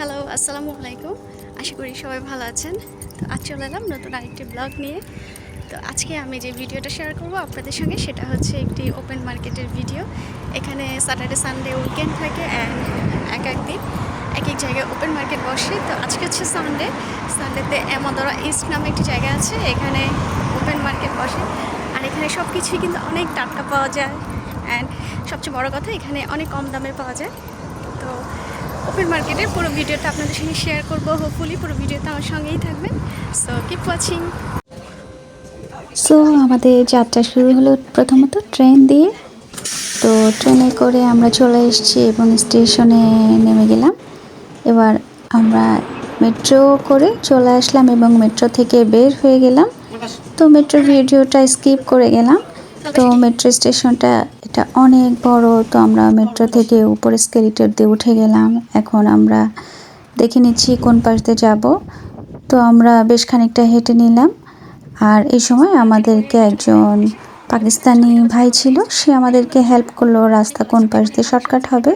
Hello আসসালামু আলাইকুম আশা করি সবাই ভালো আছেন। তো আজ চলে এলাম নতুন আরেকটি ব্লগ নিয়ে। তো আজকে আমি যে ভিডিওটা শেয়ার করব আপনাদের সঙ্গে, সেটা হচ্ছে একটি ওপেন মার্কেটের ভিডিও এখানে স্যাটারডে সানডে উইকেন্ড থাকে অ্যান্ড এক এক দিন এক এক জায়গায় ওপেন মার্কেট বসে। তো আজকে হচ্ছে সানডে সানডেতে এমাদরা ইস্ট নামে একটি জায়গা আছে, এখানে ওপেন মার্কেট বসে। আর এখানে সব কিছুই কিন্তু অনেক টাটকা পাওয়া যায়। অ্যান্ড সবচেয়ে বড় কথা, এখানে অনেক কম দামে পাওয়া যায়। তো ওপেন মার্কেটের পুরো ভিডিওটা আপনাদের সঙ্গে শেয়ার করব। হোপফুলি পুরো ভিডিওটা আমার সঙ্গেই থাকবেন সো কিপ ওয়াচিং সো আমাদের যাত্রা শুরু হলো প্রথমত ট্রেন দিয়ে। তো ট্রেনে করে আমরা চলে এসেছি এবং স্টেশনে নেমে গেলাম। এবার আমরা মেট্রো করে চলে আসলাম এবং মেট্রো থেকে বের হয়ে গেলাম। তো মেট্রোর ভিডিওটা স্কিপ করে গেলাম। তো মেট্রো স্টেশনটা এটা অনেক বড়, তো আমরা মেট্রো থেকে উপরে স্কেলিটার দিয়ে উঠে গেলাম। এখন আমরা দেখে নিচ্ছি কোন পাশ দিয়ে যাব। তো আমরা বেশ খানিকটা হেঁটে নিলাম। আর এই সময় আমাদেরকে একজন পাকিস্তানি ভাই ছিল, সে আমাদেরকে হেল্প করল রাস্তা কোন পাশ দিয়ে শর্টকাট হবে।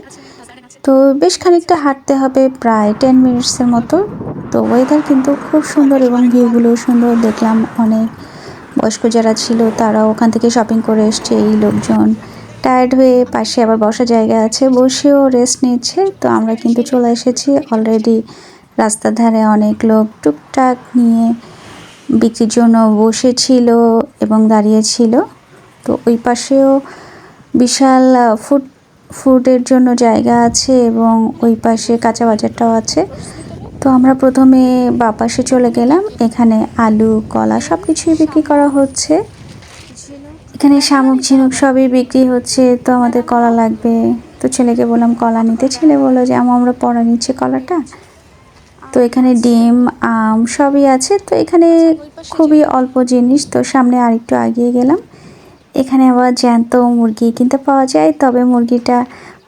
তো বেশ খানিকটা হাঁটতে হবে, প্রায় টেন মিনিটসের মতো। তো ওয়েদার কিন্তু খুব সুন্দর এবং ভিউগুলো সুন্দর। দেখলাম অনেক বয়স্ক যারা ছিল তারা ওখান থেকে শপিং করে এসছে। এই লোকজন টায়ার্ড হয়ে পাশে আবার বসার জায়গা আছে, বসেও রেস্ট নিচ্ছে। তো আমরা কিন্তু চলে এসেছি অলরেডি রাস্তার ধারে অনেক লোক টুকটাক নিয়ে বিক্রির জন্য বসেছিল এবং দাঁড়িয়েছিল। তো ওই পাশেও বিশাল ফুড ফুডের জন্য জায়গা আছে এবং ওই পাশে কাঁচা বাজারটাও আছে। তো আমরা প্রথমে বা পাশে চলে গেলাম। এখানে আলু, কলা সব কিছুই বিক্রি করা হচ্ছে। এখানে শামুক, ঝিনুক সবই বিক্রি হচ্ছে, তো আমাদের কলা লাগবে। তো ছেলেকে বললাম, কলা নিতে। ছেলে বলল যে, আমা, আমরা পড়া নিচ্ছি কলাটা। তো এখানে ডিম, আম সবই আছে। তো এখানে খুবই অল্প জিনিস, তো সামনে আরেকটু এগিয়ে গেলাম। এখানে আবার জ্যান্ত মুরগি কিনতে পাওয়া যায়, তবে মুরগিটা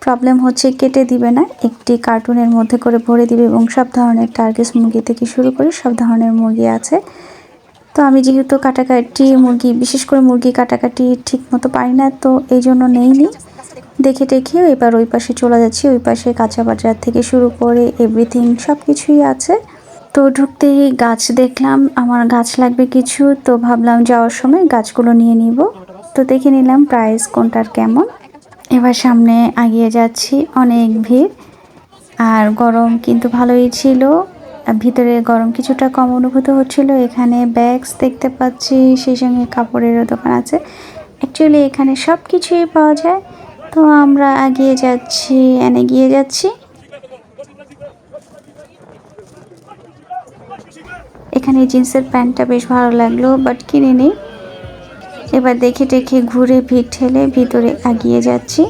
প্রবলেম হচ্ছে কেটে দিবে না। একটি কার্টুনের মধ্যে করে ভরে দিবে এবং সব ধরনের টার্গেস মুরগি থেকে শুরু করে সব ধরনের মুরগি আছে। তো আমি যেহেতু কাটাকাটি মুরগি, বিশেষ করে মুরগি কাটাকাটি ঠিক মতো পারি না, তো এই জন্য নেই নেইনি। দেখে টেখে এবার ওই পাশে চলে যাচ্ছি, ওই পাশে কাঁচা বাজার থেকে শুরু করে এভরিথিং সব কিছুই আছে। তো ঢুকতেই গাছ দেখলাম, আমার গাছ লাগবে কিছু, তো ভাবলাম যাওয়ার সময় গাছগুলো নিয়ে নিব। তো দেখে নিলাম প্রাইস কোনটার কেমন। এবার সামনে আগিয়ে যাচ্ছি, অনেক ভিড়, আর গরম কিন্তু ভালোই ছিল। ভিতরে গরম কিছুটা কম অনুভূত হচ্ছিল। এখানে ব্যাগস দেখতে পাচ্ছি, সেই সঙ্গে কাপড়েরও দোকান আছে। অ্যাকচুয়ালি এখানে সব কিছুই পাওয়া যায়। তো আমরা এগিয়ে যাচ্ছি এনে গিয়ে যাচ্ছি। এখানে জিন্সের প্যান্টটা বেশ ভালো লাগল বাট কিনে নিই। এবার দেখে টেখে ঘুরে ভিড় ঠেলে ভিতরে এগিয়ে যাচ্ছি।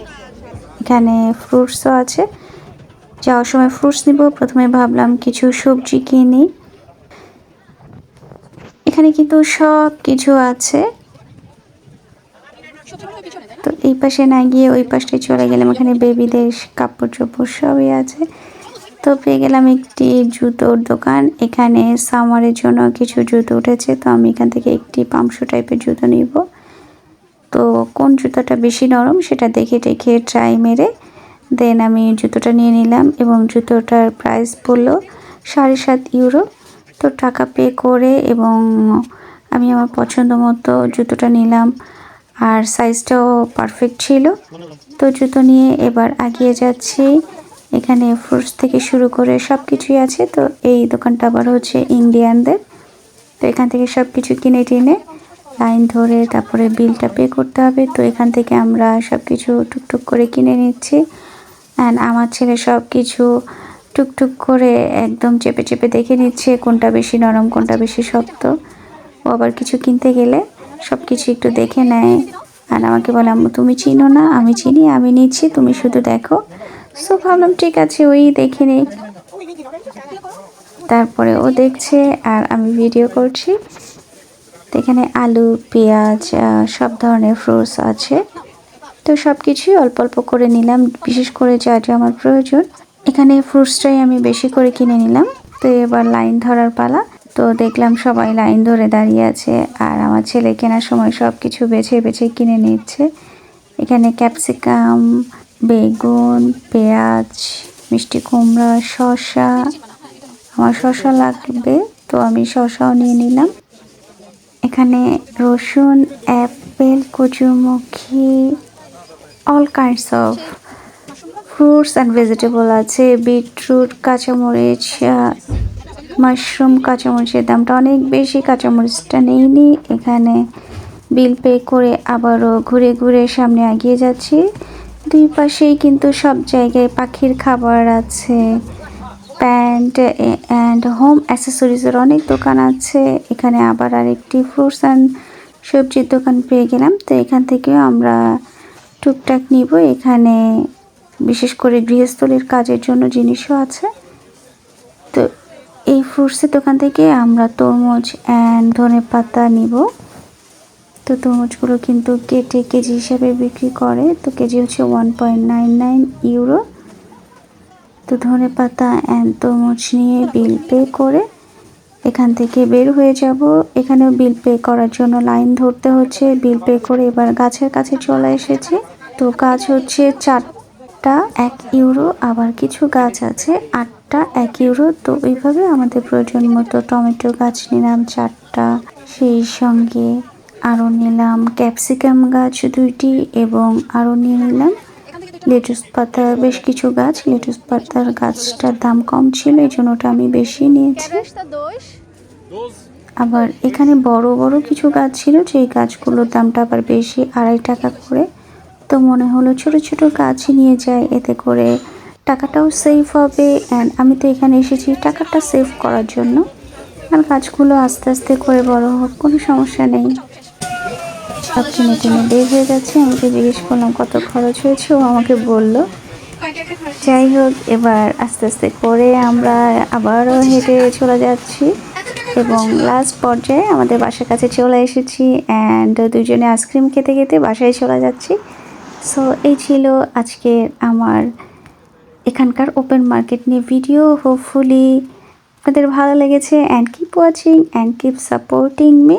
এখানে ফ্রুটসও আছে। যাওয়ার সময় ফ্রুটস নিব। প্রথমে ভাবলাম কিছু সবজি কিনি। এখানে কিন্তু সব কিছু আছে। তো এই পাশে না গিয়ে ওই পাশে চলে গেলাম। এখানে বেবিদের কাপড় চোপড় সবই আছে। তো পেয়ে গেলাম একটি জুতোর দোকান। এখানে সামারের জন্য কিছু জুতো উঠেছে। তো আমি এখান থেকে একটি পামশু টাইপের জুতো নিব। তো কোন জুতোটা বেশি নরম সেটা দেখে দেখে ট্রাই মেরে দেন আমি জুতোটা নিয়ে নিলাম এবং জুতোটার প্রাইস পড়ল সাড়ে সাত ইউরো তো টাকা পে করে এবং আমি আমার পছন্দ মতো জুতোটা নিলাম। আর সাইজটাও পারফেক্ট ছিল। তো জুতো নিয়ে এবার এগিয়ে যাচ্ছি। এখানে ফ্রুটস থেকে শুরু করে সব কিছুই আছে। তো এই দোকানটা আবার হচ্ছে ইন্ডিয়ানদের তো এখান থেকে সব কিছু কিনে টিনে লাইন ধরে তারপরে বিলটা পে করতে হবে। তো এখান থেকে আমরা সব কিছু টুকটুক করে কিনে নিচ্ছি। অ্যান্ড আমার ছেলে সব কিছু টুকটুক করে একদম চেপে চেপে দেখে নিচ্ছে, কোনটা বেশি নরম, কোনটা বেশি শক্ত। ও আবার কিছু কিনতে গেলে সব কিছু একটু দেখে নেয়। আর আমাকে বলে তুমি চিনো না, আমি চিনি, আমি নিচ্ছি, তুমি শুধু দেখো। সো ভাবলাম, ঠিক আছে, ওই দেখে নেই। তারপরে ও দেখছে, আর আমি ভিডিও করছি। এখানে আলু, পেঁয়াজ সব ধরনের ফ্রুটস আছে। তো সব কিছুই অল্প অল্প করে নিলাম, বিশেষ করে যা যা আমার প্রয়োজন। এখানে ফ্রুটসটাই আমি বেশি করে কিনে নিলাম। তো এবার লাইন ধরার পালা। তো দেখলাম সবাই লাইন ধরে দাঁড়িয়ে আছে, আর আমার ছেলে কেনার সময় সব কিছু বেছে বেছে কিনে নিচ্ছে। এখানে ক্যাপসিকাম বেগুন, পেঁয়াজ, মিষ্টি কুমড়া, শসা। আমার শসা লাগবে, তো আমি শসাও নিয়ে নিলাম। এখানে রসুন apple কচুরমুখী all kinds of fruits and vegetable আছে বিটরুট কাঁচামরিচ মাশরুম কাঁচামরিচের দামটা অনেক বেশি, কাঁচামরিচটা নেইনি। এখানে বিল পে করে আবারও ঘুরে ঘুরে সামনে এগিয়ে যাচ্ছি। দুই পাশেই কিন্তু সব জায়গায় পাখির খাবার আছে। প্যান্ট অ্যান্ড হোম অ্যাসেসরিজের অনেক দোকান আছে। এখানে আবার আরেকটি ফ্রুটস অ্যান্ড সবজির দোকান পেয়ে গেলাম। তো এখান থেকেও আমরা টুকটাক নিব। এখানে বিশেষ করে গৃহস্থলীর কাজের জন্য জিনিসও আছে। তো এই ফ্রুটসের দোকান থেকে আমরা তরমুজ অ্যান্ড ধনে পাতা নিব। তো তরমুজগুলো কিন্তু কেটে কেজি হিসাবে বিক্রি করে। তো কেজি হচ্ছে one point nine nine euro তো ধনে পাতা অ্যান্ড তরমুজ নিয়ে বিল পে করে। এখান থেকে বের হয়ে যাব। এখানেও বিল পে করার জন্য লাইন ধরতে হচ্ছে। বিল পে করে এবার গাছের কাছে চলে এসেছি। তো গাছ হচ্ছে চারটা এক ইউরো, আবার কিছু গাছ আছে আটটা এক ইউরো। তো এইভাবে আমাদের প্রয়োজন মতো টমেটো গাছ নিলাম চারটা। সেই সঙ্গে আরও নিলাম ক্যাপসিকাম গাছ দুইটি এবং আরও নিয়ে নিলাম লেটুস পাতা বেশ কিছু গাছ লেটুস পাতার গাছটার দাম কম ছিল এই জন্য ওটা আমি বেশি নিয়েছি। আবার এখানে বড় বড় কিছু গাছ ছিল যেই গাছগুলোর দামটা আবার বেশি আড়াই টাকা করে। তো মনে হলো ছোট ছোট গাছই নিয়ে যায় এতে করে টাকাটাও সেভ হবে। অ্যান্ড আমি তো এখানে এসেছি টাকাটা সেভ করার জন্য। আর গাছগুলো আস্তে আস্তে করে বড় হোক কোনো সমস্যা নেই। সব কিনে কিনে বের হয়ে যাচ্ছে আমাকে জিজ্ঞেস করলাম কত খরচ হয়েছে, ও আমাকে বলল। যাই হোক, এবার আস্তে আস্তে করে আমরা আবারও হেঁটে চলে যাচ্ছি এবং লাস্ট পর্যায়ে আমাদের বাসার কাছে চলে এসেছি অ্যান্ড দুজনে আইসক্রিম খেতে খেতে বাসায় চলে যাচ্ছি। সো এই ছিল আজকে আমার এখানকার ওপেন মার্কেট নিয়ে ভিডিও হোপফুলি আপনাদের ভালো লেগেছে and keep watching and keep supporting me